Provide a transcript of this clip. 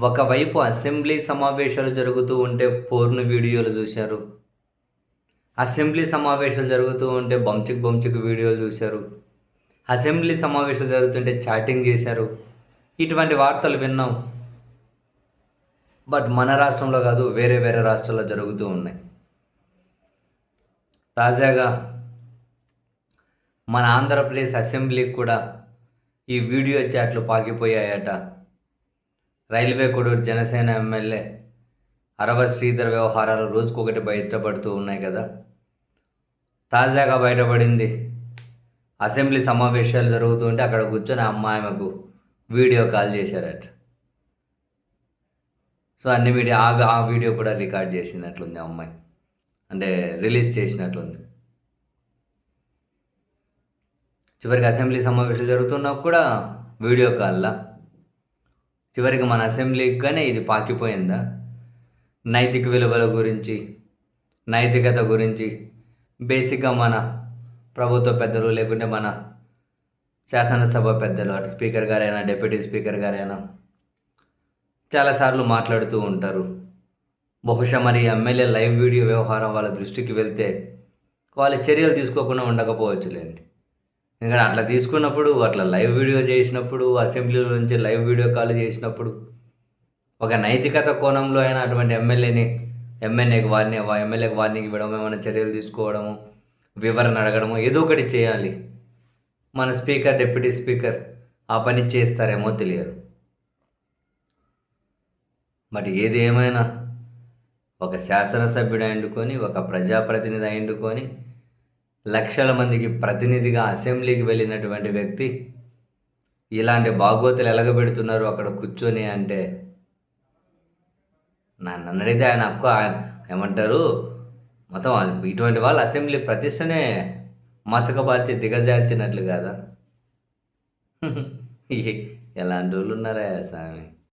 ఒకవైపు అసెంబ్లీ సమావేశాలు జరుగుతూ ఉంటే పోర్ను వీడియోలు చూశారు. అసెంబ్లీ సమావేశాలు జరుగుతూ ఉంటే బంచిక్ బంచిక్ వీడియోలు చూశారు. అసెంబ్లీ సమావేశాలు జరుగుతుంటే చాటింగ్ చేశారు. ఇటువంటి వార్తలు విన్నాం. బట్ మన రాష్ట్రంలో కాదు వేరే వేరే రాష్ట్రాల్లో జరుగుతూ ఉన్నాయి. తాజాగా మన ఆంధ్రప్రదేశ్ అసెంబ్లీకి కూడా ఈ వీడియో చాట్లు పాకిపోయాయట. రైల్వే కొడూరు జనసేన ఎమ్మెల్యే అరవ శ్రీధర్ వ్యవహారాలు రోజుకొకటి బయటపడుతూ ఉన్నాయి కదా. తాజాగా బయటపడింది. అసెంబ్లీ సమావేశాలు జరుగుతుంటే అక్కడ కూర్చొని అమ్మాయిమకు వీడియో కాల్ చేశారట. సో అన్ని వీడియో ఆ వీడియో కూడా రికార్డ్ చేసినట్లుంది ఆ అమ్మాయి. అంటే రిలీజ్ చేసినట్లుంది. చివరికి అసెంబ్లీ సమావేశాలు జరుగుతున్నప్పుడు కూడా వీడియో కాల్లా చివరికి మన అసెంబ్లీగానే ఇది పాకిపోయిందా? నైతిక విలువల గురించి నైతికత గురించి బేసిక్గా మన ప్రభుత్వ పెద్దలు లేకుంటే మన శాసనసభ పెద్దలు అటు స్పీకర్ గారైనా డిప్యూటీ స్పీకర్ గారైనా చాలాసార్లు మాట్లాడుతూ ఉంటారు. బహుశా మరి ఎమ్మెల్యే లైవ్ వీడియో వ్యవహారం వాళ్ళ దృష్టికి వెళ్తే వాళ్ళ చర్యలు తీసుకోకుండా ఉండకపోవచ్చులేండి. ఎందుకంటే అట్లా తీసుకున్నప్పుడు అట్లా లైవ్ వీడియో చేసినప్పుడు అసెంబ్లీలో నుంచి లైవ్ వీడియో కాల్ చేసినప్పుడు ఒక నైతికత కోణంలో అయినా అటువంటి ఎమ్మెల్యేని ఎమ్మెల్యేకి వారిని ఎమ్మెల్యేకి వార్నింగ్ ఇవ్వడం ఏమైనా చర్యలు తీసుకోవడము వివరణ అడగడము ఏదో ఒకటి చేయాలి. మన స్పీకర్ డిప్యూటీ స్పీకర్ ఆ పని చేస్తారేమో తెలియదు. బట్ ఏది ఏమైనా ఒక శాసనసభ్యుడు అయిండుకొని ఒక ప్రజాప్రతినిధి అయిండుకొని లక్షల మందికి ప్రతినిధిగా అసెంబ్లీకి వెళ్ళినటువంటి వ్యక్తి ఇలాంటి బాగోతులు ఎలగబెడుతున్నారు అక్కడ కూర్చొని అంటే నన్ను అడిగితే ఆయన హక్కు ఏమంటారు? మొత్తం ఇటువంటి వాళ్ళు అసెంబ్లీ ప్రతిష్టనే మసకబార్చి దిగజార్చినట్లు కదా. ఎలాంటి వాళ్ళు ఉన్నారా స్వామి?